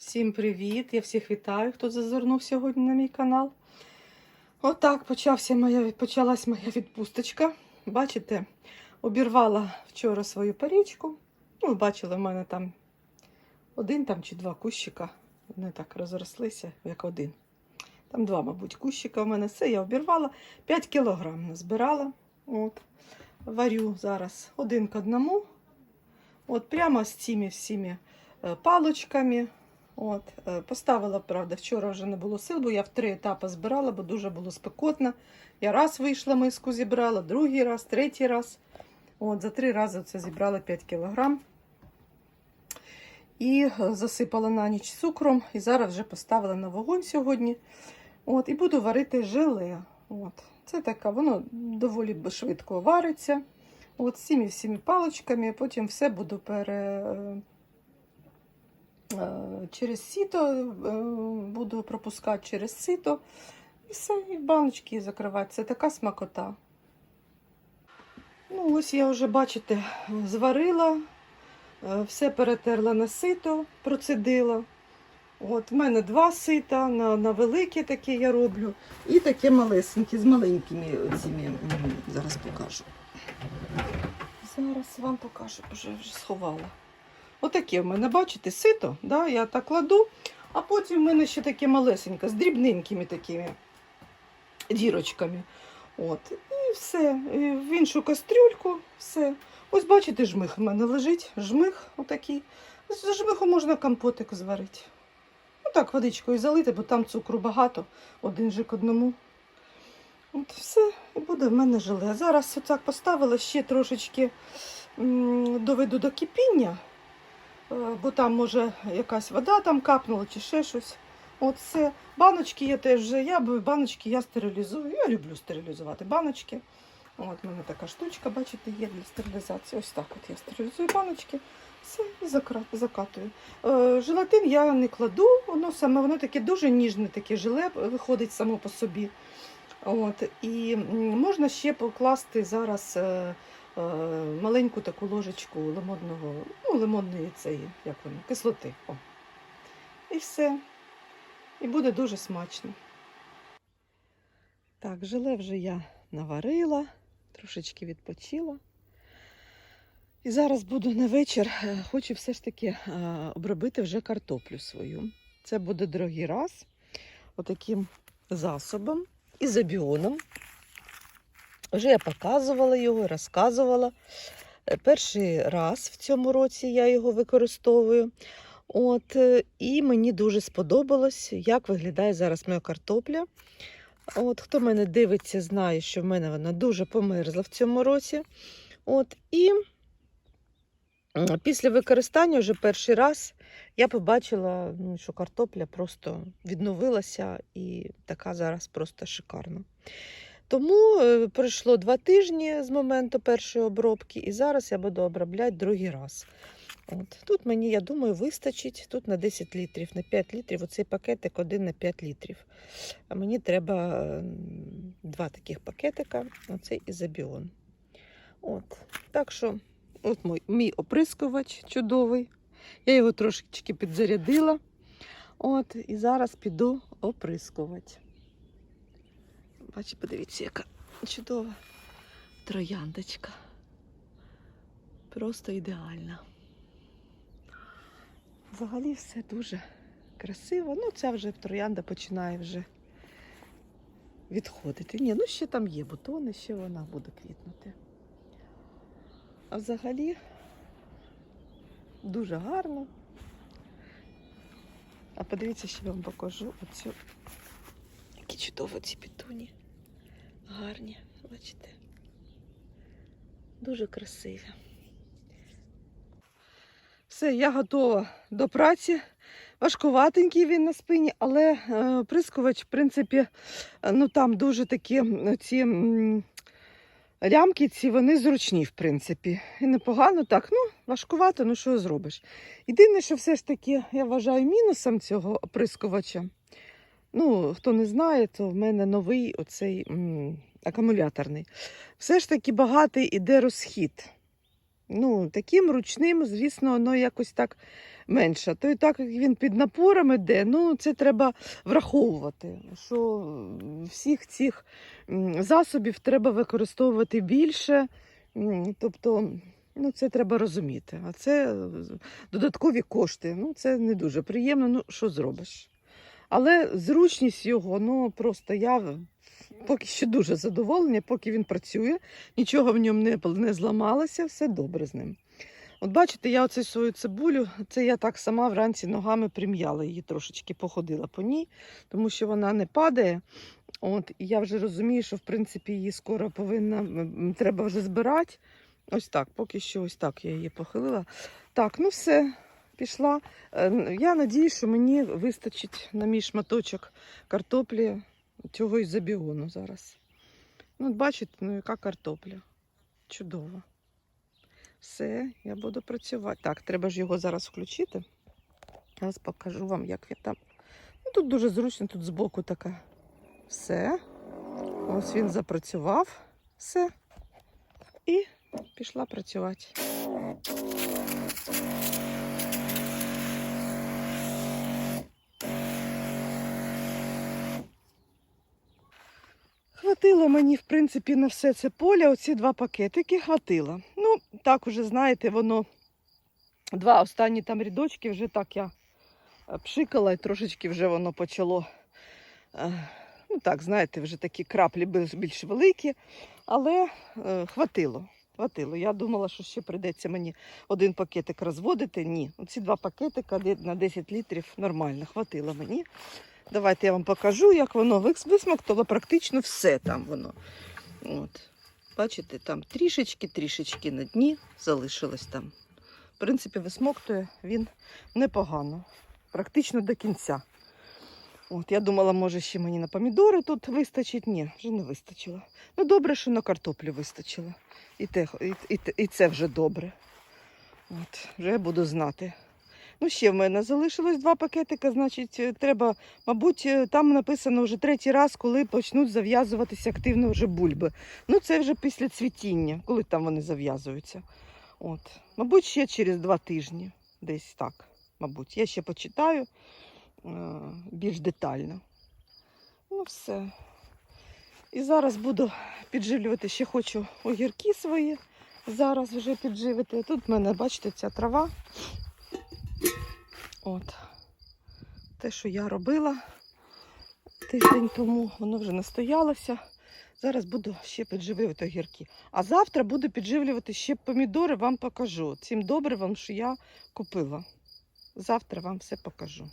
Всім привіт! Я всіх вітаю, хто зазирнув сьогодні на мій канал. Отак почався моя, почалась моя відпусточка. Бачите, обірвала вчора свою парічку. Ну, бачили, в мене там один там чи два кущика. Вони так розрослися, як один. Там два, мабуть, кущика в мене. Все, я обірвала. 5 кілограм назбирала. От. Варю зараз один к одному. От прямо з цими всіми е, палочками. От, е, поставила, правда, вчора вже не було сил, бо я в три етапи збирала, бо дуже було спекотно. Я раз вийшла миску зібрала, другий раз, третій раз. От, за три рази це зібрала 5 кілограм. І е, засипала на ніч цукром. І зараз вже поставила на вогонь сьогодні. От, і буду варити желе. От. Це така, воно доволі швидко вариться. От з цими всіми паличками, потім все буду пере, е, через сито, е, буду пропускати через сито. І все, і баночки закривати. Це така смакота. Ну, ось я вже, бачите, зварила, е, все перетерла на сито, процедила. От, в мене два сита, на, на велике таке я роблю. І таке малесеньке, з маленькими цими. Зараз покажу. Зараз вам покажу, вже вже сховала. Отаке в мене, бачите, сито, да, я так кладу, а потім в мене ще таке малесеньке, з дрібненькими такими дірочками. От. І все. І в іншу кастрюльку, все. Ось бачите, жмих в мене лежить, жмих отакий. З жмиху можна компотик зварити. Ну так, водичкою залити, бо там цукру багато, один же к одному. От все, і буде в мене желе. Зараз отак поставила ще трошечки доведу до кипіння, бо там може якась вода там капнула чи ще щось. Все. Баночки я теж вже, я баночки я стерилізую. Я люблю стерилізувати баночки. От в мене така штучка, бачите, є для стерилізації. Ось так от я стерилізую баночки. Все, і закатую. Е, желатин я не кладу, воно саме воно таке дуже ніжне таке желе виходить само по собі. От, і можна ще покласти зараз е, е, маленьку таку ложечку лимонного, ну, лимонної цієї, як воно, кислоти. О. І все. І буде дуже смачно. Так, желе вже я наварила, трошечки відпочила. І зараз буду на вечір. е, Хочу все ж таки е, обробити вже картоплю свою. Це буде другий раз. Отаким засобом ізобіоном. Вже я показувала його, розказувала. Е, Перший раз в цьому році я його використовую. От, е, і мені дуже сподобалось, як виглядає зараз моя картопля. От, хто мене дивиться, знає, що в мене вона дуже померзла в цьому році. От, і після використання вже перший раз я побачила, ну, що картопля просто відновилася і така зараз просто шикарна. Тому е, пройшло два тижні з моменту першої обробки, і зараз я буду обробляти другий раз. От. Тут мені, я думаю, вистачить. Тут на 10 літрів, на 5 літрів. Оцей пакетик один на 5 літрів. А мені треба два таких пакетика. Оцей ізобіон. От. Так що, от мій, мій оприскувач чудовий. Я його трошечки підзарядила. От, і зараз піду оприскувати. Бачите, подивіться, яка чудова трояндочка. Просто ідеальна. Взагалі все дуже красиво. Ну, ця вже троянда починає вже відходити. Ні, ну ще там є бутони, ще вона буде квітнути. А взагалі дуже гарно. А подивіться, ще вам покажу оцю. Які чудово ці пітуні. Гарні, бачите? Дуже красиві. Все, я готова до праці. Важкуватенький він на спині, але е, прискувач, в принципі, е, ну там дуже такі ці м, лямки, ці вони зручні, в принципі. І непогано так. Ну, важкувато, ну що зробиш. Єдине, що все ж таки я вважаю мінусом цього оприскувача. Ну, хто не знає, то в мене новий оцей м, акумуляторний. Все ж таки багатий іде розхід. Ну, таким ручним, звісно, воно якось так менше. То і так як він під напором іде, ну це треба враховувати, що всіх цих засобів треба використовувати більше. Тобто, ну, це треба розуміти. А це е, додаткові кошти. Ну, це не дуже приємно. Ну, що зробиш? Але зручність його, ну просто я поки що дуже задоволена, поки він працює, нічого в ньому не, не зламалося, все добре з ним. От бачите, я оцю свою цибулю, це я так сама вранці ногами прим'яла її трошечки походила по ній, тому що вона не падає. От, і я вже розумію, що в принципі її скоро повинна треба вже збирати. Ось так, поки що ось так я її похилила. Так, ну все, пішла. Е, Я надію, що мені вистачить на мій шматочок картоплі цього ізобіону зараз. Ну, бачите, ну яка картопля. Чудово. Все, я буду працювати. Так, треба ж його зараз включити. Зараз покажу вам, як він там. Ну, тут дуже зручно, тут збоку така. Все. Ось він запрацював. Все. І пішла працювати. Хватило мені, в принципі, на все це поле. Оці два пакетики хватило. Ну, так уже, знаєте, воно два останні там рядочки вже так я е, пшикала і трошечки вже воно почало. е, Ну так, знаєте, вже такі краплі більш, великі, але е, хватило. Хватило. Я думала, що ще прийдеться мені один пакетик розводити. Ні, оці два пакетика на 10 літрів нормально, хватило мені. Давайте я вам покажу, як воно вис- висмоктало практично все там воно. От. Бачите, там трішечки-трішечки на дні залишилось там. В принципі, висмоктує він непогано, практично до кінця. От, я думала, може, ще мені на помідори тут вистачить. Ні, вже не вистачило. Ну, добре, що на картоплю вистачило. І, те, і, і, і це вже добре. От, вже буду знати. Ну, ще в мене залишилось два пакетика, значить, е, треба, мабуть, е, там написано вже третій раз, коли почнуть зав'язуватися активно вже бульби. Ну, це вже після цвітіння, коли там вони зав'язуються. От. Мабуть, ще через два тижні, десь так. Мабуть, я ще почитаю е, більш детально. Ну, все. І зараз буду підживлювати, ще хочу огірки свої. Зараз вже підживити. Тут в мене, бачите, ця трава. От. Те, що я робила тиждень тому, воно вже настоялося. Зараз буду ще підживлювати огірки. А завтра буду підживлювати ще помідори, вам покажу. Цим добривом, що я купила. Завтра вам все покажу.